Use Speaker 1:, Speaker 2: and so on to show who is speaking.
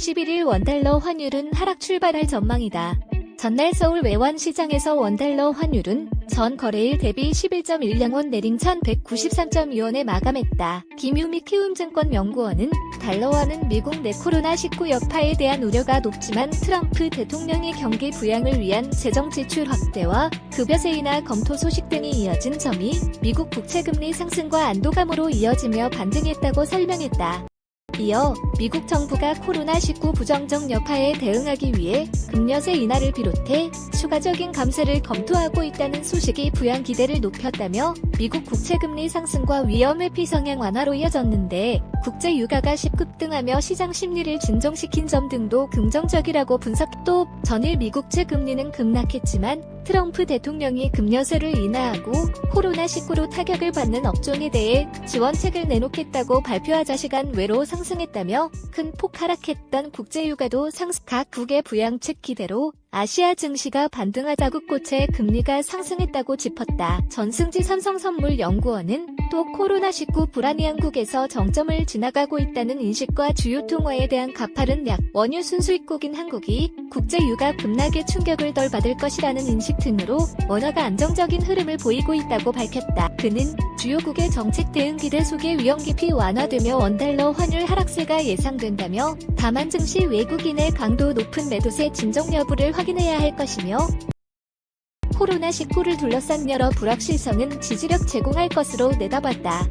Speaker 1: 11일 원달러 환율은 하락 출발할 전망이다. 전날 서울 외환시장에서 원달러 환율은 전 거래일 대비 11.10원 내린 1193.2원에 마감했다. 김유미 키움증권 연구원은 달러화는 미국 내 코로나19 여파에 대한 우려가 높지만 트럼프 대통령의 경기 부양을 위한 재정 지출 확대와 급여세 인하 검토 소식 등이 이어진 점이 미국 국채금리 상승과 안도감으로 이어지며 반등했다고 설명했다. 이어 미국 정부가 코로나19 부정적 여파에 대응하기 위해 금여세 인하를 비롯해 추가적인 감세를 검토하고 있다는 소식이 부양 기대를 높였다며 미국 국채 금리 상승과 위험 회피 성향 완화로 이어졌는데 국제 유가가 10급등하며 시장 심리를 진정시킨 점 등도 긍정적이라고 분석. 또 전일 미국 채 금리는 급락했지만 트럼프 대통령이 금여세를 인하하고 코로나19로 타격을 받는 업종에 대해 지원책을 내놓겠다고 발표하자 시간 외로 상승했다며 큰 폭 하락했던 국제 유가도 상승 각 국의 부양책 기대로 아시아 증시가 반등하다고 꽃에 금리가 상승했다고 짚었다. 전승지 삼성선물연구원은 또 코로나19 불안이 한국에서 정점을 지나가고 있다는 인식과 주요 통화에 대한 가파른 약, 원유 순수입국인 한국이 국제 유가 급락의 충격을 덜 받을 것이라는 인식 등으로 원화가 안정적인 흐름을 보이고 있다고 밝혔다. 그는 주요국의 정책 대응 기대 속에 위험 깊이 완화되며 원달러 환율 하락세가 예상된다며 다만 증시 외국인의 강도 높은 매도세 진정 여부를 확인해야 할 것이며 코로나19를 둘러싼 여러 불확실성은 지지력 제공할 것으로 내다봤다.